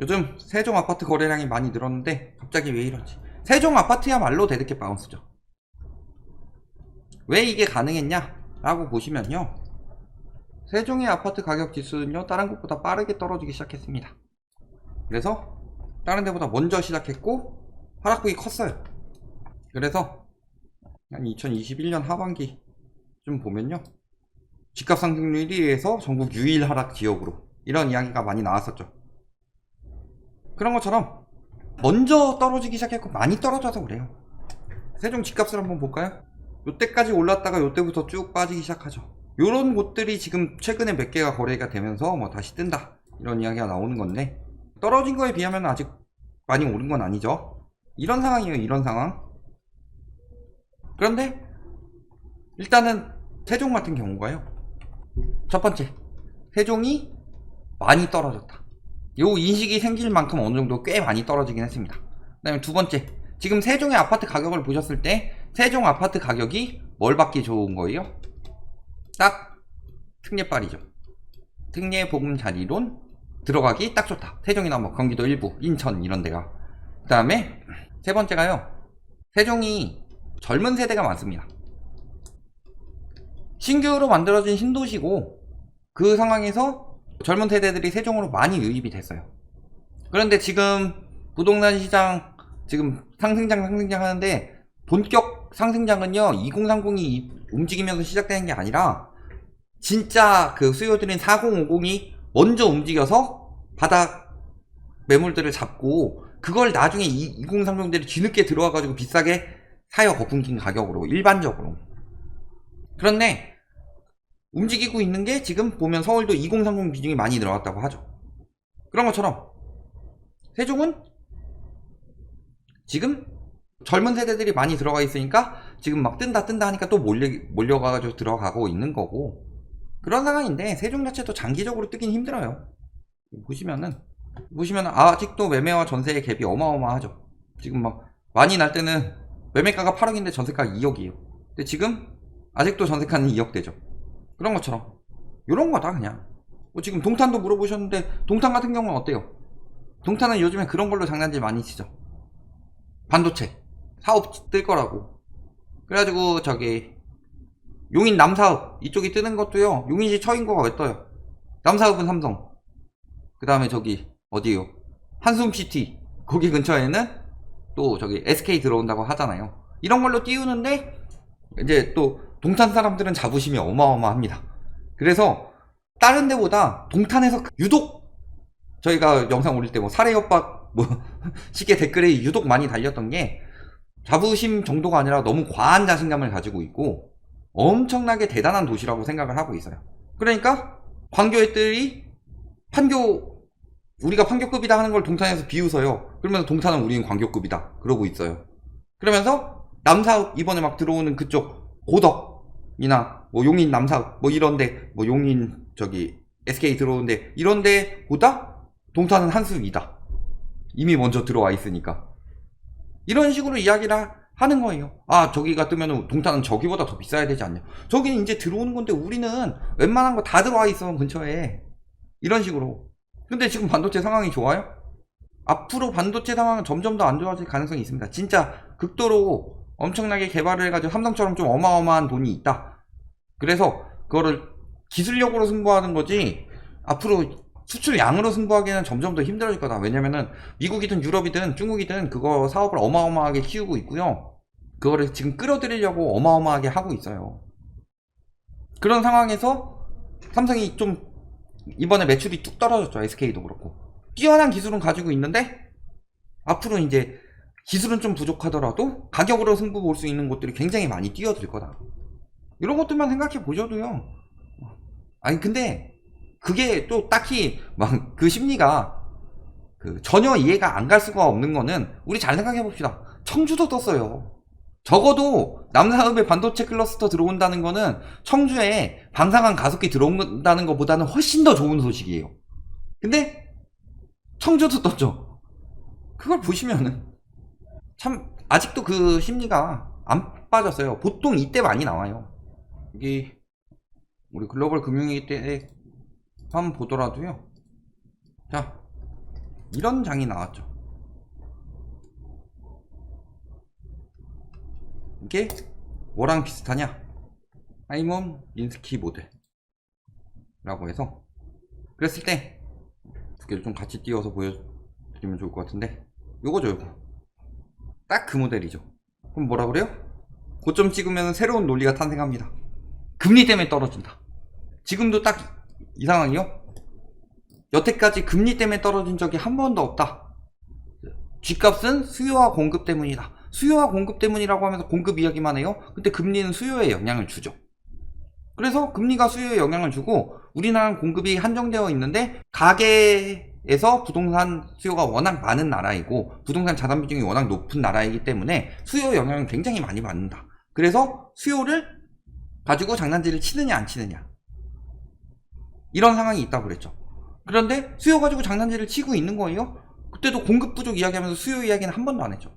요즘 세종 아파트 거래량이 많이 늘었는데 갑자기 왜 이러지? 세종 아파트야말로 대득해 바운스죠. 왜 이게 가능했냐? 라고 보시면요. 세종의 아파트 가격 지수는요, 다른 곳보다 빠르게 떨어지기 시작했습니다. 그래서 다른 데보다 먼저 시작했고 하락폭이 컸어요. 그래서 한 2021년 하반기 좀 보면요. 집값 상승률 1위에서 전국 유일 하락 지역으로 이런 이야기가 많이 나왔었죠. 그런 것처럼 먼저 떨어지기 시작했고 많이 떨어져서 그래요. 세종 집값을 한번 볼까요? 요때까지 올랐다가 요때부터 쭉 빠지기 시작하죠. 요런 곳들이 지금 최근에 몇 개가 거래가 되면서 뭐 다시 뜬다 이런 이야기가 나오는 건데 떨어진 거에 비하면 아직 많이 오른 건 아니죠. 이런 상황이에요. 이런 상황. 그런데 일단은 세종 같은 경우가요. 첫 번째, 세종이 많이 떨어졌다. 요 인식이 생길 만큼 어느 정도 꽤 많이 떨어지긴 했습니다. 그 다음에 두 번째, 지금 세종의 아파트 가격을 보셨을 때 세종 아파트 가격이 뭘 받기 좋은 거예요? 딱 특례빨이죠. 특례 보금자리론 들어가기 딱 좋다. 세종이나 뭐 경기도 일부, 인천 이런 데가. 그 다음에 세 번째가요. 세종이 젊은 세대가 많습니다. 신규로 만들어진 신도시고 그 상황에서 젊은 세대들이 세종으로 많이 유입이 됐어요. 그런데 지금 부동산 시장 지금 상승장 상승장 하는데 본격 상승장은요 2030이 움직이면서 시작되는 게 아니라 진짜 그 수요들인 4050이 먼저 움직여서 바닥 매물들을 잡고 그걸 나중에 2030들이 뒤늦게 들어와가지고 비싸게 사요 거품긴 가격으로 일반적으로 그런데 움직이고 있는 게 지금 보면 서울도 2030 비중이 많이 늘어났다고 하죠. 그런 것처럼 세종은 지금 젊은 세대들이 많이 들어가 있으니까 지금 막 뜬다 뜬다 하니까 또 몰려, 몰려가가지고 들어가고 있는 거고 그런 상황인데 세종 자체도 장기적으로 뜨긴 힘들어요. 보시면은 보시면 아직도 매매와 전세의 갭이 어마어마하죠. 지금 막 많이 날 때는 매매가가 8억인데 전세가가 2억이에요. 근데 지금 아직도 전세가는 2억 대죠. 그런 것처럼. 이런 거다 그냥. 뭐 지금 동탄도 물어보셨는데 동탄 같은 경우는 어때요? 동탄은 요즘에 그런 걸로 장난질 많이 치죠. 반도체. 사업 뜰 거라고. 그래가지고 저기 용인 남사읍 이쪽이 뜨는 것도요. 용인시 처인거가 왜 떠요? 남사읍은 삼성. 그 다음에 저기 어디요? 한숨시티. 거기 근처에는 또 저기 SK 들어온다고 하잖아요. 이런 걸로 띄우는데 이제 또 동탄 사람들은 자부심이 어마어마합니다. 그래서 다른 데보다 동탄에서 유독 저희가 영상 올릴 때 뭐 사례 협박 뭐 시계 댓글에 유독 많이 달렸던 게 자부심 정도가 아니라 너무 과한 자신감을 가지고 있고 엄청나게 대단한 도시라고 생각을 하고 있어요. 그러니까 광교 애들이 판교 우리가 판교급이다 하는 걸 동탄에서 비웃어요. 그러면서 동탄은 우리는 광교급이다 그러고 있어요. 그러면서 남사읍 이번에 막 들어오는 그쪽 고덕 이나 뭐 용인 남사 뭐 이런데 뭐 용인 저기 SK 들어오는데 이런데 보다 동탄은 한수이다. 이미 먼저 들어와 있으니까. 이런 식으로 이야기를 하는 거예요. 아 저기가 뜨면 동탄은 저기보다 더 비싸야 되지 않냐. 저기는 이제 들어오는 건데 우리는 웬만한 거 다 들어와 있어 근처에. 이런 식으로. 근데 지금 반도체 상황이 좋아요? 앞으로 반도체 상황은 점점 더 안 좋아질 가능성이 있습니다. 진짜 극도로 엄청나게 개발을 해가지고 삼성처럼 좀 어마어마한 돈이 있다. 그래서 그거를 기술력으로 승부하는 거지 앞으로 수출 양으로 승부하기는 점점 더 힘들어질 거다. 왜냐면은 미국이든 유럽이든 중국이든 그거 사업을 어마어마하게 키우고 있고요. 그거를 지금 끌어들이려고 어마어마하게 하고 있어요. 그런 상황에서 삼성이 좀 이번에 매출이 뚝 떨어졌죠. SK도 그렇고. 뛰어난 기술은 가지고 있는데 앞으로 이제 기술은 좀 부족하더라도 가격으로 승부 볼 수 있는 곳들이 굉장히 많이 뛰어들 거다. 이런 것들만 생각해 보셔도요. 아니 근데 그게 또 딱히 막 그 심리가 그 전혀 이해가 안 갈 수가 없는 거는 우리 잘 생각해 봅시다. 청주도 떴어요. 적어도 남사읍에 반도체 클러스터 들어온다는 거는 청주에 방사능 가속기 들어온다는 것보다는 훨씬 더 좋은 소식이에요. 근데 청주도 떴죠. 그걸 보시면은 참 아직도 그 심리가 안 빠졌어요. 보통 이때 많이 나와요. 여기 우리 글로벌 금융위기 때 한번 보더라도요. 자, 이런 장이 나왔죠. 이게 뭐랑 비슷하냐? 하이몬 린스키 모델 라고 해서 그랬을 때 두 개를 좀 같이 띄워서 보여드리면 좋을 것 같은데 요거죠 요거 딱 그 모델이죠 그럼 뭐라 그래요? 고점 찍으면 새로운 논리가 탄생합니다 금리 때문에 떨어진다. 지금도 딱 이 상황이요. 여태까지 금리 때문에 떨어진 적이 한 번도 없다. 쥐값은 수요와 공급 때문이다. 수요와 공급 때문이라고 하면서 공급 이야기만 해요. 근데 금리는 수요에 영향을 주죠. 그래서 금리가 수요에 영향을 주고 우리나라는 공급이 한정되어 있는데 가계에서 부동산 수요가 워낙 많은 나라이고 부동산 자산 비중이 워낙 높은 나라이기 때문에 수요 영향을 굉장히 많이 받는다. 그래서 수요를 가지고 장난질을 치느냐 안 치느냐 이런 상황이 있다고 그랬죠. 그런데 수요 가지고 장난질을 치고 있는 거예요. 그때도 공급 부족 이야기하면서 수요 이야기는 한 번도 안 했죠.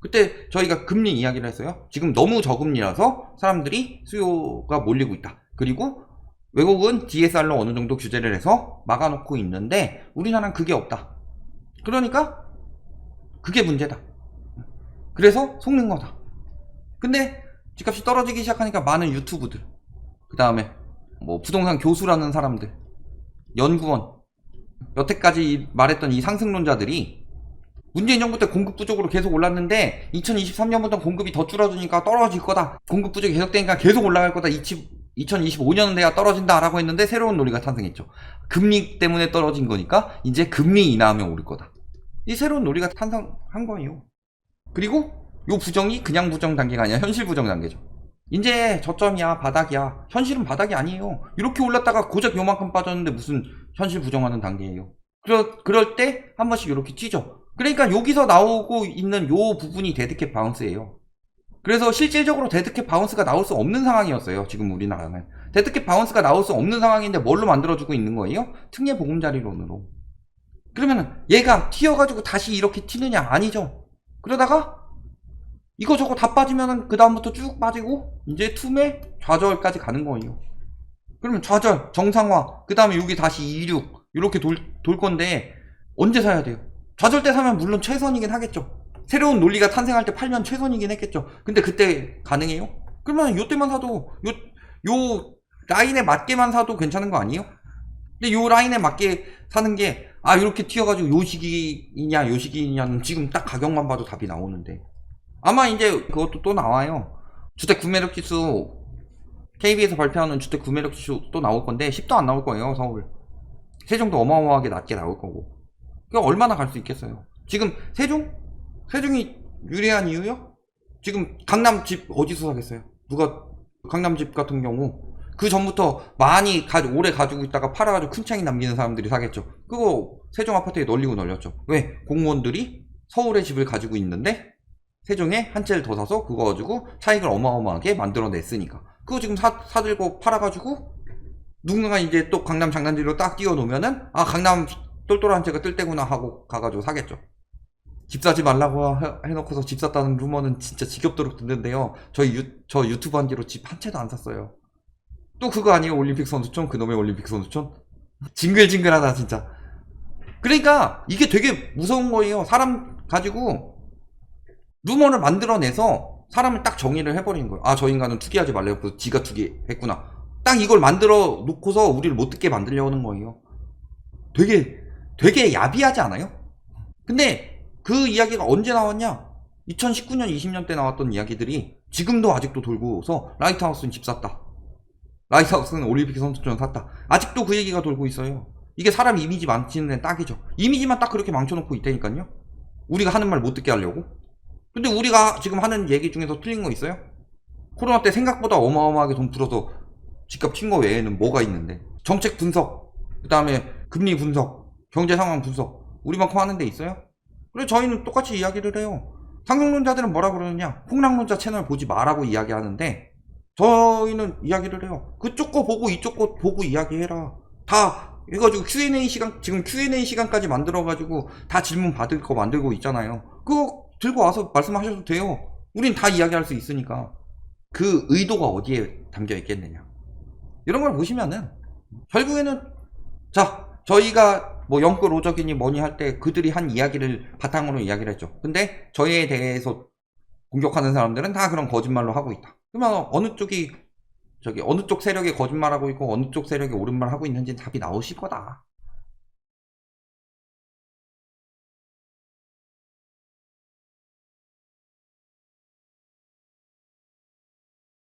그때 저희가 금리 이야기를 했어요. 지금 너무 저금리라서 사람들이 수요가 몰리고 있다. 그리고 외국은 DSR로 어느 정도 규제를 해서 막아놓고 있는데 우리나라는 그게 없다. 그러니까 그게 문제다. 그래서 속는 거다. 근데 집값이 떨어지기 시작하니까 많은 유튜브들, 그 다음에 뭐 부동산 교수라는 사람들, 연구원, 여태까지 말했던 이 상승론자들이 문재인 정부 때 공급 부족으로 계속 올랐는데 2023년부터 공급이 더 줄어드니까 떨어질 거다. 공급 부족이 계속되니까 계속 올라갈 거다. 2025년은 돼야 떨어진다라고 했는데 새로운 논리가 탄생했죠. 금리 때문에 떨어진 거니까 이제 금리 인하하면 오를 거다. 이 새로운 논리가 탄생한 거예요. 그리고 요 부정이 그냥 부정 단계가 아니라 현실 부정 단계죠. 이제 저점이야 바닥이야 현실은 바닥이 아니에요 이렇게 올랐다가 고작 요만큼 빠졌는데 무슨 현실 부정하는 단계예요 그러, 그럴 때 한 번씩 이렇게 찌죠 그러니까 여기서 나오고 있는 요 부분이 데드캣 바운스예요. 그래서 실질적으로 데드캣 바운스가 나올 수 없는 상황이었어요. 지금 우리나라는. 데드캣 바운스가 나올 수 없는 상황인데 뭘로 만들어주고 있는 거예요? 특례 보금자리론으로. 그러면은 얘가 튀어가지고 다시 이렇게 튀느냐? 아니죠. 그러다가 이거 저거 다 빠지면은 그 다음부터 쭉 빠지고 이제 툼에 좌절까지 가는 거예요. 그러면 좌절, 정상화, 그 다음에 여기 다시 이륙 이렇게 돌, 돌 건데 언제 사야 돼요? 좌절 때 사면 물론 최선이긴 하겠죠. 새로운 논리가 탄생할 때 팔면 최선이긴 했겠죠. 근데 그때 가능해요? 그러면 요 때만 사도 요, 요 라인에 맞게만 사도 괜찮은 거 아니에요? 근데 요 라인에 맞게 사는 게, 아, 이렇게 튀어가지고 요 시기이냐, 요 시기이냐는 지금 딱 가격만 봐도 답이 나오는데. 아마 이제 그것도 또 나와요. 주택 구매력 지수, KB에서 발표하는 주택 구매력 지수 또 나올 건데, 10도 안 나올 거예요, 서울. 세종도 어마어마하게 낮게 나올 거고. 그 얼마나 갈 수 있겠어요? 지금 세종? 세종이 유리한 이유요? 지금 강남 집 어디서 사겠어요? 누가 강남 집 같은 경우 그 전부터 많이 가 오래 가지고 있다가 팔아가지고 큰 차이 남기는 사람들이 사겠죠. 그거 세종 아파트에 널리고 널렸죠. 왜? 공무원들이 서울에 집을 가지고 있는데 세종에 한 채를 더 사서 그거 가지고 차익을 어마어마하게 만들어냈으니까. 그거 지금 사, 사들고 팔아가지고 누군가 이제 또 강남 장난질로 딱 띄워놓으면은 아 강남 똘똘한 채가 뜰 때구나 하고 가가지고 사겠죠. 집 사지 말라고 해- 해놓고서 집 샀다는 루머는 진짜 지겹도록 듣는데요. 저희 유, 저 유튜브 한 뒤로 집 한 채도 안 샀어요. 또 그거 아니에요? 올림픽 선수촌? 그놈의 올림픽 선수촌? 징글징글하다, 진짜. 그러니까 이게 되게 무서운 거예요. 사람 가지고 루머를 만들어내서 사람을 딱 정의를 해버리는 거예요. 아, 저 인간은 투기하지 말래요. 그 지가 투기했구나. 딱 이걸 만들어 놓고서 우리를 못 듣게 만들려고 하는 거예요. 되게, 되게 야비하지 않아요? 근데 그 이야기가 언제 나왔냐? 2019년, 20년 때 나왔던 이야기들이 지금도 아직도 돌고서 라이트하우스는 집 샀다. 라이트하우스는 올림픽 선수촌 샀다. 아직도 그 얘기가 돌고 있어요. 이게 사람 이미지 망치는 데는 딱이죠. 이미지만 딱 그렇게 망쳐놓고 있다니까요. 우리가 하는 말 못 듣게 하려고. 근데 우리가 지금 하는 얘기 중에서 틀린 거 있어요? 코로나 때 생각보다 어마어마하게 돈 풀어서 집값 튄 거 외에는 뭐가 있는데 정책 분석, 그 다음에 금리 분석, 경제 상황 분석 우리만큼 하는 데 있어요? 그래 저희는 똑같이 이야기를 해요. 상승론자들은 뭐라 그러느냐? 폭락론자 채널 보지 마라고 이야기하는데 저희는 이야기를 해요. 그쪽 거 보고 이쪽 거 보고 이야기해라. 다 해가지고 Q&A 시간 지금 Q&A 시간까지 만들어가지고 다 질문 받을 거 만들고 있잖아요. 그거 들고 와서 말씀하셔도 돼요. 우린 다 이야기할 수 있으니까 그 의도가 어디에 담겨 있겠느냐? 이런 걸 보시면은 결국에는 자 저희가 뭐 영끌 오적이니 뭐니 할 때 그들이 한 이야기를 바탕으로 이야기를 했죠. 근데 저희에 대해서 공격하는 사람들은 다 그런 거짓말로 하고 있다. 그러면 어느 쪽이 저기 어느 쪽 세력이 거짓말하고 있고 어느 쪽 세력이 옳은 말 하고 있는지 답이 나오실 거다.